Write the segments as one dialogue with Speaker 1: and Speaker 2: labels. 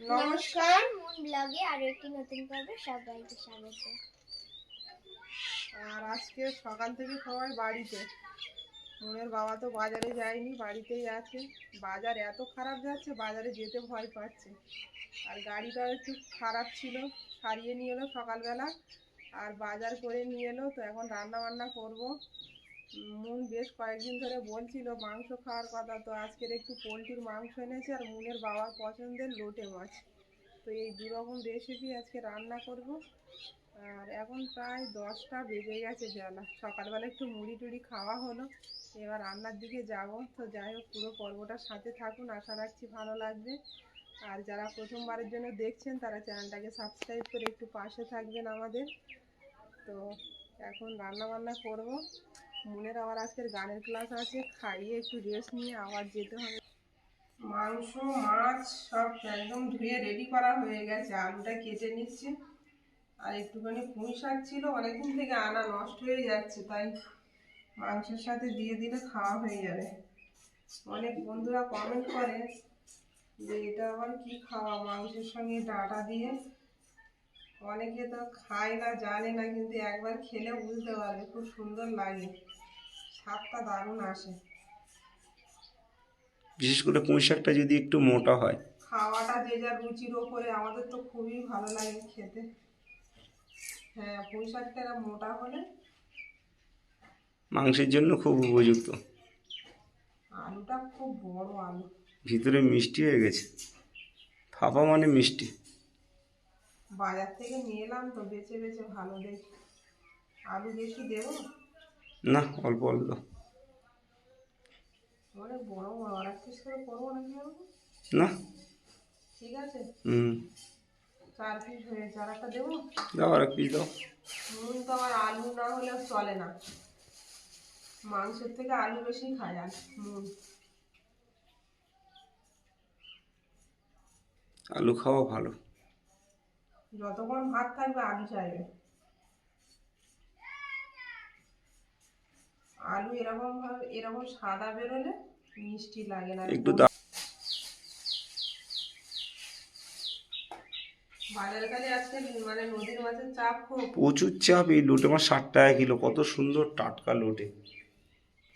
Speaker 1: নমস্কার।
Speaker 2: মুন ব্লগে আরও একটি নতুন পর্বে সবাইকে স্বাগত।
Speaker 1: আর আজকে সকাল থেকে সবাই বাড়িতে। মনের বাবা তো বাজারে যায়নি বাড়িতেই আছে। বাজার এত খারাপ যাচ্ছে বাজারে যেতে ভয় পাচ্ছে। আর গাড়িটাও একটু খারাপ ছিল সারিয়ে নিয়ে এলো সকালবেলা। আর বাজার করে নিয়ে এলো তো এখন রান্না বান্না করব। মুন বেশ কয়েকদিন ধরে বলছিল মাংস খাওয়ার কথা, তো আজকের একটু পোলট্রির মাংস এনেছে আর মুনের বাবার পছন্দের লোটে মাছ। তো এই দু রকম রেসিপি আজকে রান্না করব। আর এখন প্রায় দশটা বেজে গেছে বেলা। সকালবেলা একটু মুড়ি টুড়ি খাওয়া হলো, এবার রান্নার দিকে যাব। তো যাই হোক, পুরো পর্বটার সাথে থাকুন, আশা রাখছি ভালো লাগবে। আর যারা প্রথমবারের জন্য দেখছেন, তারা চ্যানেলটাকে সাবস্ক্রাইব করে একটু পাশে থাকবেন আমাদের। তো এখন রান্না বান্না করব। মনের আবার আজকের গানের ক্লাস আছে, খাইয়ে একটু রেস্ট নিয়ে আবার যেতে হবে। মাংস, মাছ সব একদম ধুয়ে রেডি করা হয়ে গেছে, আলুটা কেটে নিচ্ছি। আর একটুখানি পুঁই শাক ছিল, অনেকদিন থেকে আনা নষ্ট হয়ে যাচ্ছে, তাই মাংসের সাথে দিয়ে দিলে খাওয়া হয়ে যাবে। অনেক বন্ধুরা কমেন্ট করে যে এটা আবার কি খাওয়া, মাংসের সঙ্গে ডাটা দিয়ে। অনেকে তো খায় না জানে না কিন্তু একবার খেলে বুঝতে পারবে খুব সুন্দর লাগে। স্বাদটা দারুণ আসে।
Speaker 3: বিশেষ করে পুঁই শাকটা যদি একটু মোটা হয়।
Speaker 1: খাওয়াটা যে যার রুচির ওপরে আমাদের তো খুবই ভালো লাগে খেতে। হ্যাঁ পুঁই শাকটা মোটা হলে?
Speaker 3: মাংসের জন্য খুব উপযুক্ত।
Speaker 1: আলুটা খুব বড় আলু।
Speaker 3: ভিতরে মিষ্টি হয়ে গেছে। ফাঁপা মানে মিষ্টি।
Speaker 1: বাজার থেকে নিয়ে এলাম তো বেছে বেছে ভালো দেখি। আলু বেশি দেবো?
Speaker 3: না অল্প অল্প।
Speaker 1: বড় পিস করে করব নাকি
Speaker 3: না।
Speaker 1: ঠিক আছে।
Speaker 3: হুম।
Speaker 1: চার পিস হয়েছে আর একটা দেবো?
Speaker 3: দাও আর এক পিস দাও।
Speaker 1: নুন তো আমার আলু না হলে চলে না। মাংসের থেকে আলু বেশি খায় আর নুন।
Speaker 3: আলু খাওয়া ভালো।
Speaker 1: যতক্ষণ ভাত থাকবে আলু চাইবে। আলু এরকম ভাবে এরকম সাদা বেরোলে মিষ্টি লাগে না।
Speaker 3: একটু
Speaker 1: মানে নদীর মাছের চাপ খুব।
Speaker 3: প্রচুর চাপ এই লোটে মাছ ষাট টাকা কিলো কত সুন্দর টাটকা লোটে।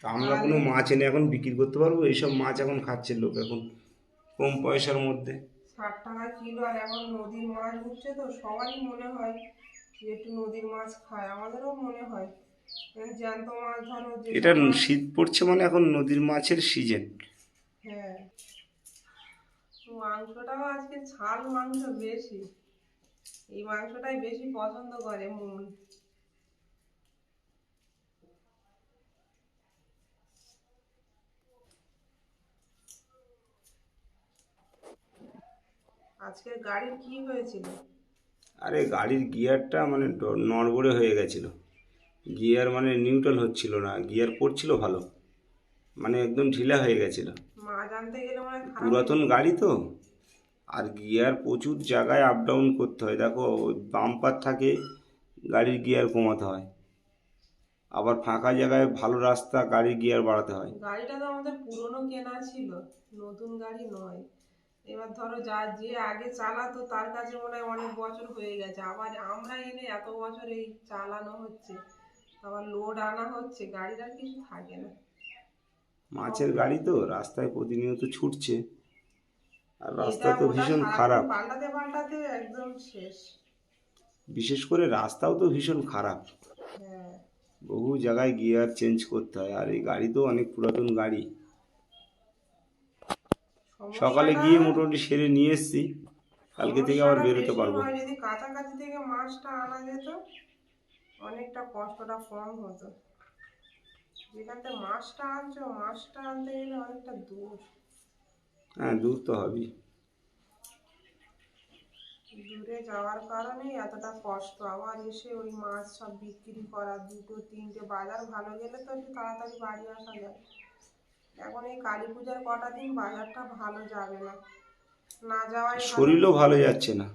Speaker 3: আমরা কোনো মাছ এনে এখন বিক্রি করতে পারব? এইসব মাছ এখন খাচ্ছে লোক এখন কম পয়সার মধ্যে।
Speaker 1: ষাট টাকা কিলো আর এখন নদীর মাছ উঠছে তো সবারই মনে হয় যে একটু নদীর মাছ খায় আমাদেরও মনে হয়। জ্যান্ত মাছ ধরো
Speaker 3: এটা শীত পড়ছে মানে এখন নদীর মাছের সিজন
Speaker 1: হ্যাঁ। মাংসটাও আজকে ছাল মাংস বেশি। এই মাংসটাই বেশি পছন্দ করে মন আজকের গাড়ির কি হয়েছিল?
Speaker 3: আরে গাড়ির গিয়ারটা মানে নড়বড়ে হয়ে গেছিল। গিয়ার মানে নিউট্রাল হচ্ছিল না গিয়ার পড়ছিল ভালো। মানে একদম ঢিলা হয়ে গেছিল।
Speaker 1: গেলে মানে
Speaker 3: পুরাতন গাড়ি তো। আর গিয়ার প্রচুর জায়গায় আপ ডাউন করতে হয়। দেখো বাম্পার থাকে গাড়ির গিয়ার কমাতে হয়। আবার ফাঁকা জায়গায় ভালো রাস্তা গাড়ির গিয়ার বাড়াতে হয়।
Speaker 1: গাড়িটা তো আমাদের পুরনো কেনা ছিল নতুন গাড়ি নয়। এবার ধরো যা যে আগে চালাতো তার কাছে মনে হয় অনেক বছর হয়ে গেছে। আবার আমরা এনে এত বছর এই চালানো হচ্ছে। আবার লোড আনা হচ্ছে গাড়ির আর কিছু থাকে না।
Speaker 3: মাছের গাড়ি তো রাস্তায় প্রতিনিয়ত ছুটছে। আর রাস্তা তো ভীষণ খারাপ।
Speaker 1: পাল্টাতে পাল্টাতে একদম শেষ।
Speaker 3: বিশেষ করে রাস্তাও তো ভীষণ খারাপ।
Speaker 1: হ্যাঁ।
Speaker 3: বহু জায়গায় গিয়ার চেঞ্জ করতে হয়। আর এই গাড়ি তো অনেক পুরাতন গাড়ি। সকালে গিয়ে মোটামুটি সেরে নিয়ে এসেছি। কালকে থেকে আবার বেরোতে পারব।
Speaker 1: যদি কাছাকাছি থেকে মাছটা আনা যেত অনেকটা কষ্টটা কম হতো। মাছটা আনছো মাছটা আনতে গেলে অনেকটা দূর।
Speaker 3: হ্যাঁ দূর তো হবেই।
Speaker 1: দূরে যাওয়ার কারণেই এতটা কষ্ট। আবার এসে ওই মাছ সব বিক্রি করা দুটো তিনটে বাজার ভালো গেলে তো একটু তাড়াতাড়ি বাড়ি আসা যায়। এখন এই কালী পূজার কটা দিন বাজারটা ভালো যাবে না। না যাওয়াই
Speaker 3: শরীরও ভালো যাচ্ছে না।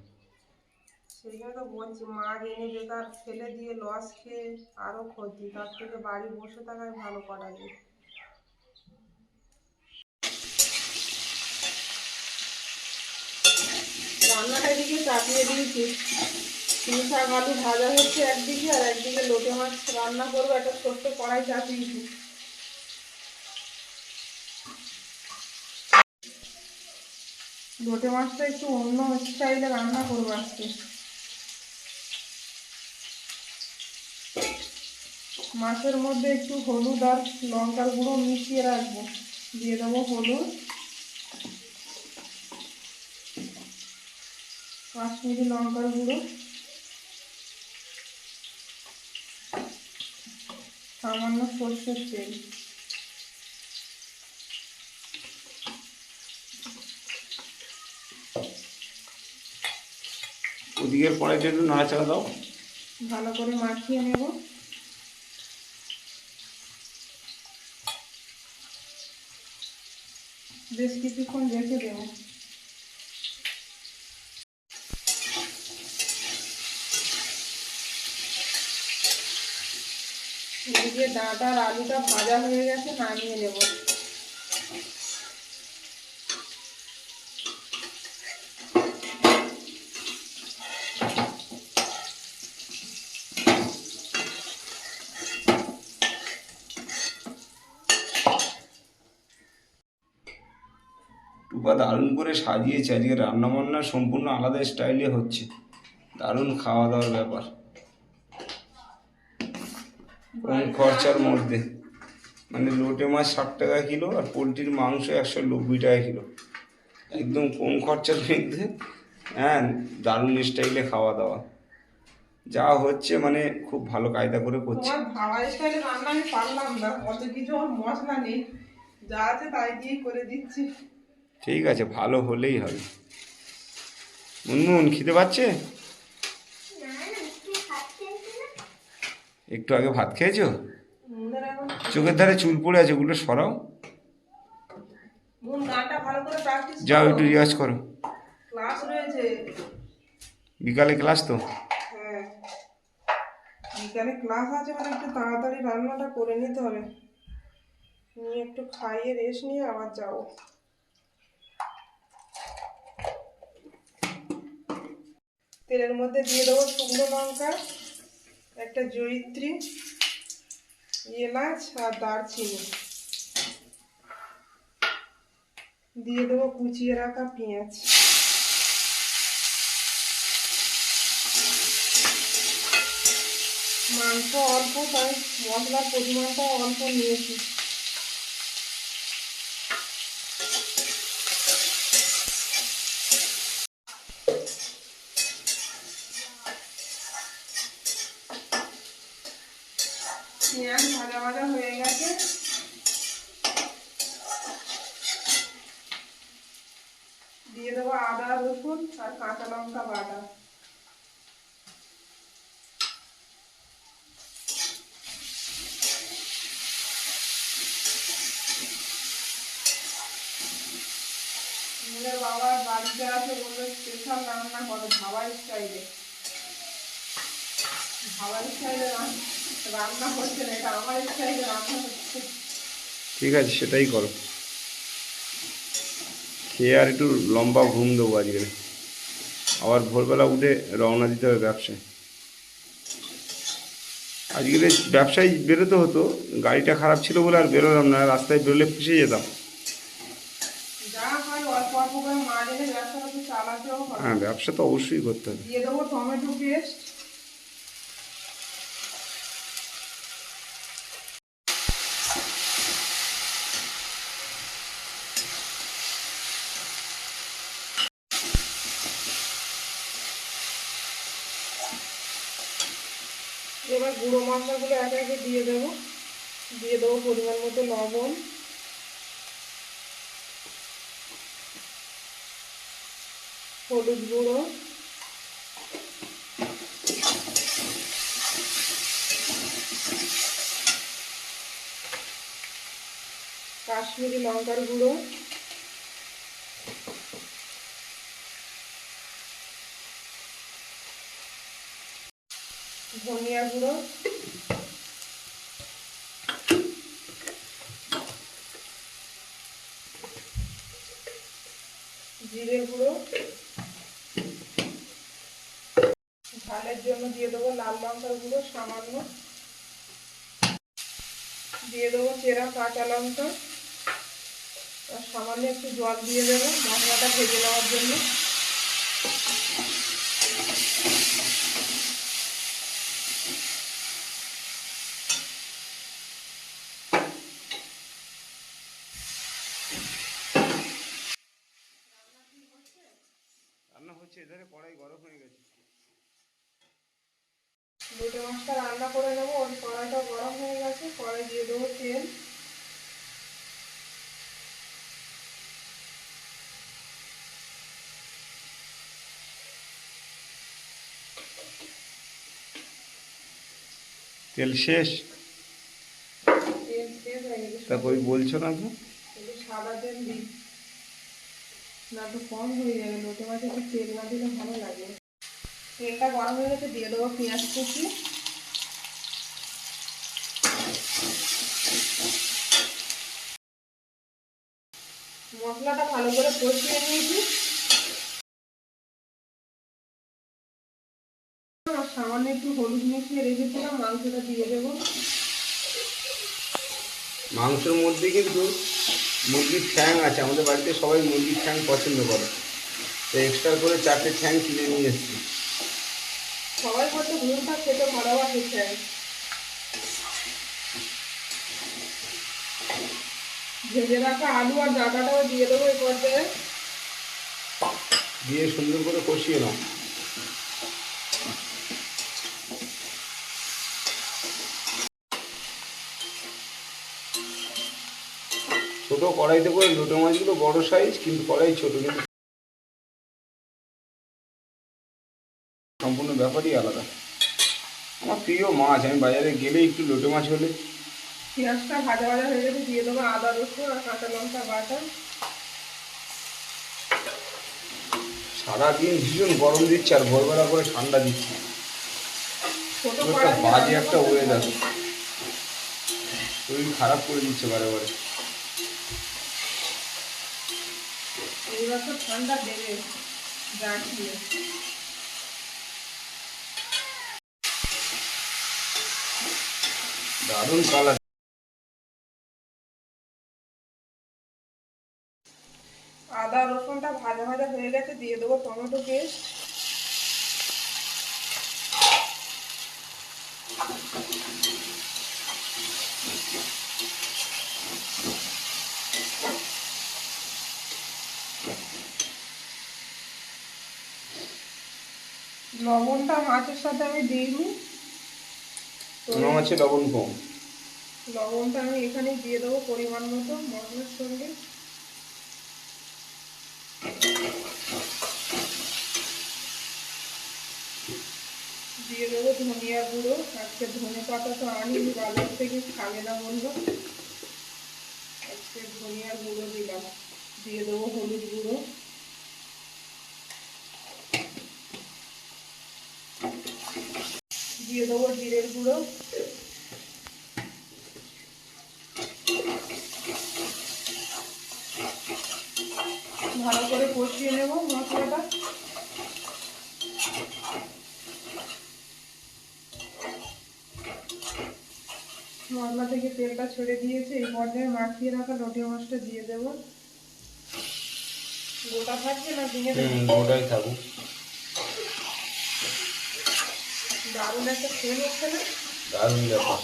Speaker 1: সেই জন্য তো বলছি মাছ এনে বেকার ফেলে দিয়ে লস খেয়ে আরও ক্ষতি তার থেকে বাড়ি বসে থাকাই ভালো করা যায় রান্নাটা এদিকে চাপিয়ে দিয়েছি। তিন শাক আলু ভাজা হচ্ছে একদিকে আর একদিকে লোটে মাছ রান্না করব একটা ছোট্ট কড়াই চাপিয়েছি। লোটে মাছটা একটু অন্য স্টাইলে রান্না করব আজকে। মাছের মধ্যে একটু হলুদ আর লঙ্কার গুঁড়ো মিশিয়ে রাখব। দিয়ে দেবো হলুদ। কাশ্মীরি লঙ্কার গুঁড়ো। সামান্য সর্ষের তেল।
Speaker 3: ওদিকের কড়াইটা একটু নাড়াচাড়া দাও।
Speaker 1: ভালো করে মাখিয়ে নেব। বেশ কিছুক্ষণ রেখে দেবো। এদিকে ডাঁটা আর আলুটা ভাজা হয়ে গেছে, নামিয়ে নেব।
Speaker 3: টুপা দারুণ করে সাজিয়েছে। আজকে রান্না বান্না সম্পূর্ণ আলাদা স্টাইলে হচ্ছে। দারুণ খাওয়া দাওয়ার ব্যাপার। কম খরচার মধ্যে। মানে লোটে মাছ ষাট টাকা কিলো আর পোলট্রির মাংস একশো নব্বই টাকা কিলো। একদম কম খরচার মধ্যে হ্যাঁ দারুণ স্টাইলে খাওয়া দাওয়া যা হচ্ছে মানে খুব ভালো কায়দা করে করছে।
Speaker 1: রান্না আমি পারলাম না। অত কিছু আমার মশলা নেই। যা আছে তাই করে দিচ্ছি।
Speaker 3: ঠিক আছে ভালো হলেই হবে। মুনমুন খিদে পাচ্ছে? একটু আগে ভাত খেয়েছো? চোখের ধারে চুল পড়ে আছে ওগুলো সরাও। যাও একটু রিয়াজ করো। বিকালে ক্লাস তো?
Speaker 1: হ্যাঁ। বিকালে ক্লাস আছে মানে একটু তাড়াতাড়ি রান্নাটা করে নিতে হবে। নিয়ে একটু খাইয়ে রেস্ট নিয়ে আবার যাব। তেলের মধ্যে দিয়ে দেবো শুকনো লঙ্কা, একটা জয়িত্রী, এলাচ আর দারচিনি। দিয়ে দেবো কুচিয়ে রাখা পেঁয়াজ। মাংস অল্প, তাই মশলার পরিমাণটা অল্প নিয়েছি পেঁয়াজ হয়ে গেছে। দিয়ে দেবো আদা, রসুন আর কাঁচা লঙ্কা বাটা। বাবার বাড়িতে আছে বলল স্পেশাল রান্না করে ধাবা স্টাইলে ধাবা স্টাইলে রান্না করছে না এটা আমার স্টাইলে রান্না হচ্ছে
Speaker 3: ঠিক আছে সেটাই করো। খেয়ে আর একটু লম্বা ঘুম দেবো আজকে। আবার ভোরবেলা উঠে রওনা দিতে হবে ব্যবসায়। আজকে ব্যবসায় বেরোতে হতো গাড়িটা খারাপ ছিল বলে আর বেরোলাম না রাস্তায় বেরোলে ফেসে যেতাম।
Speaker 1: হ্যাঁ
Speaker 3: ব্যবসা তো অবশ্যই করতে হবে।
Speaker 1: দিয়ে দেবো টমেটো পেস্ট এবার গুঁড়ো মশলাগুলো একে একে দিয়ে দেবো। দিয়ে দেবো পরিমাণ মতো লবণ। হলুদ গুঁড়ো। কাশ্মীরি লঙ্কার গুঁড়ো। ধনিয়া গুঁড়ো। জিরে গুঁড়ো। ঝালের জন্য দিয়ে দেবো লাল লঙ্কার গুঁড়ো সামান্য। দিয়ে দেবো চেরা কাঁচা লঙ্কা। আর সামান্য একটু জল দিয়ে দেবো মশলাটা ভেজে নেওয়ার জন্য।
Speaker 3: এধারে কড়াই গরম হয়ে গেছে।
Speaker 1: লোটে মাছটা রান্না করে নেব ওই কড়াইটা গরম হয়ে গেছে কড়াই দিয়ে দেবো তেল।
Speaker 3: তেল শেষ?
Speaker 1: তেল শেষ হয়ে গেছে।
Speaker 3: তা কই বলছো না তো?
Speaker 1: সাদা তেল দিই। না তো কম হয়ে যাবে লোটে মাছে একটু তেল না দিলে ভালো লাগে। তেলটা গরম হয়ে গেছে, দিয়ে দেবো পেঁয়াজ কুচি। মশলাটা ভালো করে কষিয়ে নিয়েছি। সামান্য একটু হলুদ মিশিয়ে রেখেছিলাম, মাংসটা দিয়ে দেবো।
Speaker 3: মাংসের মধ্যে কিন্তু মুরগির ঠ্যাং আছে আমাদের বাড়িতে সবাই মুরগির ঠ্যাং পছন্দ করে। তো এক্সট্রা করে চারটে ঠ্যাং কিনে নিয়ে এসেছি।
Speaker 1: সবাই বলতে ঘুমটা খেতে ভালোবাসে চাই ভেজে রাখা আলু আর ডাটাটাও দিয়ে দেবো এই পর্যায়ে।
Speaker 3: দিয়ে সুন্দর করে কষিয়ে নাও। ছোট কড়াইতে করে লোটো মাছগুলো বড় সাইজ কিন্তু কড়াই ছোট কিন্তু সম্পূর্ণ ব্যাপারই আলাদা। আমার প্রিয় মাছ আমি বাজারে গেলে একটু লোটো মাছ হলে।
Speaker 1: পেঁয়াজটা ভাজা ভাজা হয়ে গেছে দিয়ে দেবো আদা রসুন আর কাঁচা লঙ্কা বাটা।
Speaker 3: সারাদিন ভীষণ গরম দিচ্ছে আর ভোরবেলা করে ঠান্ডা দিচ্ছে। একটা বাজে একটা ওয়েদার শরীর খারাপ করে দিচ্ছে বারে বারে।
Speaker 1: এইবার তো ঠান্ডা দেবে
Speaker 3: দারুণ কালার।
Speaker 1: আদা রসুনটা ভাজা ভাজা হয়ে গেছে দিয়ে দেবো টমেটো পেস্ট। লবণটা মাছের সাথে আমি দিইনি
Speaker 3: মনে হচ্ছে লবণ কম।
Speaker 1: লবণটা আমি এখানে দিয়ে দেবো পরিমাণ মতো মশলার সঙ্গে। দিয়ে দেবো ধনিয়া গুঁড়ো। আজকে ধনে পাতা তো আনিনি বাজার থেকে খাবে না বলল আজকে ধনিয়া গুঁড়ো দিলাম। দিয়ে দেবো হলুদ গুঁড়ো। দিয়ে দেবো জিরের গুঁড়ো। ভালো করে কষিয়ে নেব মশলাটা। মশলা থেকে তেলটা ছেড়ে দিয়েছে, এই পর্যায়ে মাখিয়ে রাখা লটে মাছটা দিয়ে দেবো। গোটা থাকবে না ভেঙে
Speaker 3: ওটাই থাকুক
Speaker 1: দারুণ একটা সেল হচ্ছে না?
Speaker 3: দারুণ ব্যাপার।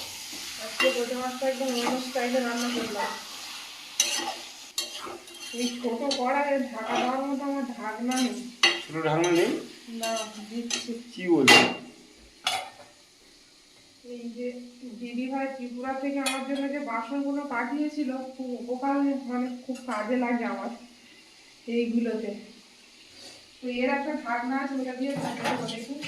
Speaker 1: আজকে লটে মাছটা একদম অন্য স্টাইলে রান্না করলাম। এই ছোট কড়াইয়ে ঢাকা দেওয়ার মতো আমার ঢাকনা নেই।
Speaker 3: ছোটো ঢাকনা নেই?
Speaker 1: না দিচ্ছি।
Speaker 3: কি বলছি?
Speaker 1: এই যে দিদি ভাই ত্রিপুরা থেকে আমার জন্য যে বাসনগুলো পাঠিয়েছিল খুব উপকার মানে খুব কাজে লাগে আমার এইগুলোতে। তো এর একটা ঢাকনা আছে ওটা দিয়ে ঢাকতে হবে দেখুন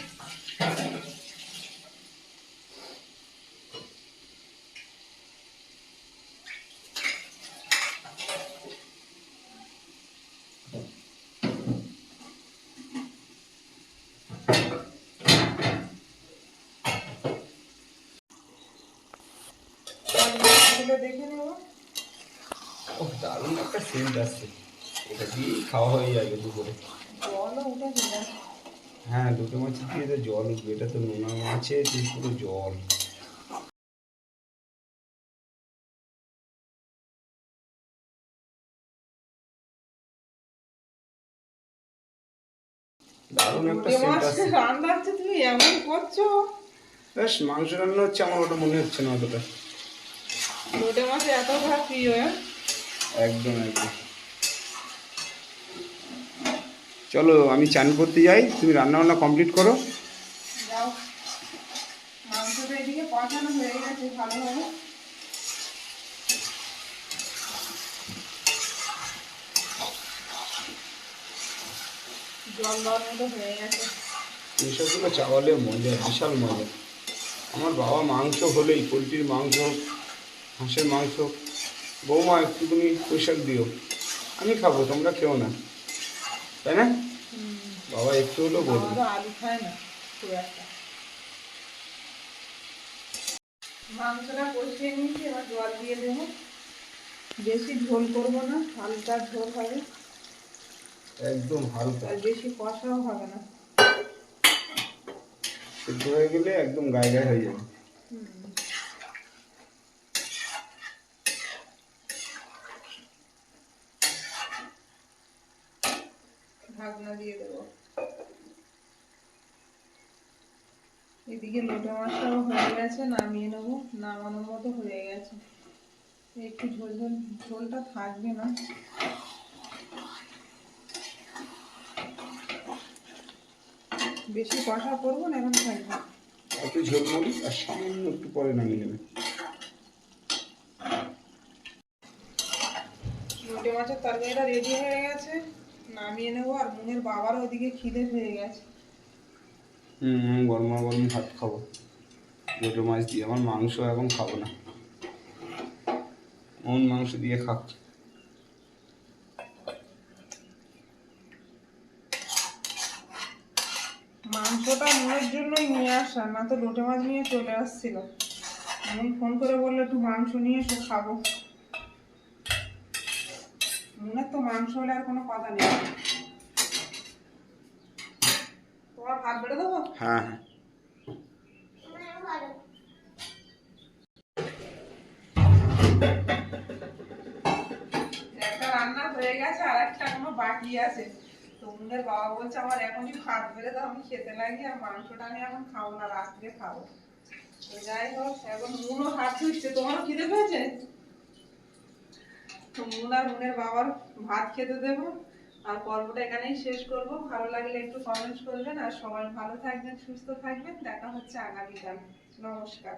Speaker 1: আর দেখে নেব।
Speaker 3: ও দারুণ একটা সেন্ট আসছে। এটা দিয়েই খাওয়া হয়ে যাবে দুপুরে।
Speaker 1: জলও উঠে
Speaker 3: হ্যাঁ লোটে মাছ দিয়ে তো জল উঠবে। এটা তো নোনা মাছে পুরো জল। দারুণ একটা সেন্ট আসছে।
Speaker 1: রান্না হচ্ছে তুমি এমন করছ?
Speaker 3: বেশ মাংস রান্না হচ্ছে আমার ওটা মনে হচ্ছে না অতটা।
Speaker 1: লোটে মাছ এত ভাত প্রিয় হ্যাঁ?
Speaker 3: একদম একদম। চলো আমি চান করতে যাই। তুমি রান্না বান্না কমপ্লিট করো এসবগুলো চাওয়ালে মজা বিশাল মজা। আমার বাবা মাংস হলেই পোলট্রির মাংস হাঁসের মাংস বৌমা একটুখানি পয়সাক দিও। আমি খাব তোমরা খেও না। তাই না? বাবা একটু হলেও বলব।
Speaker 1: আলু খায় না মাংসটা কষিয়ে নিয়েছি এবার জল দিয়ে দেবো। বেশি ঝোল করব না হালকা ঝোল হবে।
Speaker 3: একদম হালকা।
Speaker 1: আর বেশি কষাও হবে না।
Speaker 3: সিদ্ধ হয়ে গেলে একদম গায়ে গায়ে হয়ে যাবে।
Speaker 1: ঢাকনা দিয়ে দেবো। এদিকে লোটে মাছটাও হয়ে গেছে নামিয়ে নেব। নামানোর মতো হয়ে গেছে। একটু ঝোল ঝোল ঝোলটা থাকবে না। বেশি কষা করব না এখন থাকবে।
Speaker 3: একটু ঝোলমুড়ি আর সামান্য একটু পরে নামিয়ে নেবে।
Speaker 1: লোটে মাছের তরকারিটা রেডি হয়ে গেছে। নামিয়ে নেব আর মুনের বাবারও ওদিকে খিদে পেয়ে গেছে।
Speaker 3: হুম গরমা গরম ভাত খাব। দুটো মাছ দিয়ে আমার মাংস এখন খাব না। মন মাংস দিয়ে খাক।
Speaker 1: মাংসটা মনের জন্যই নিয়ে আসা না তো লোটে মাছ নিয়ে চলে আসছিল। মন ফোন করে বলল একটু মাংস নিয়ে এসো খাব। মনের তো মাংস হলে আর কোনো কথা নেই। তোমার ভাত বেড়ে দেবো?
Speaker 3: হ্যাঁ হ্যাঁ।
Speaker 1: একটা রান্না হয়ে গেছে আর একটা এখনও বাকি আছে। তো বাবা বলছে আমার এখনই ভাত বেড়ে দাও আমি খেতে লাগি আর মাংসটা আমি এখন খাব না রাত্রে খাব। তো যাই হোক এখন মুনও হাত ধুচ্ছে। তোমারও খিদে পেয়েছে? মুন আর মুনের বাবার ভাত খেতে দেব। আর পর্বটা এখানেই শেষ করব। ভালো লাগলে একটু কমেন্ট করবেন। আর সবাই ভালো থাকবেন, সুস্থ থাকবেন। দেখা হচ্ছে আগামীকাল। নমস্কার।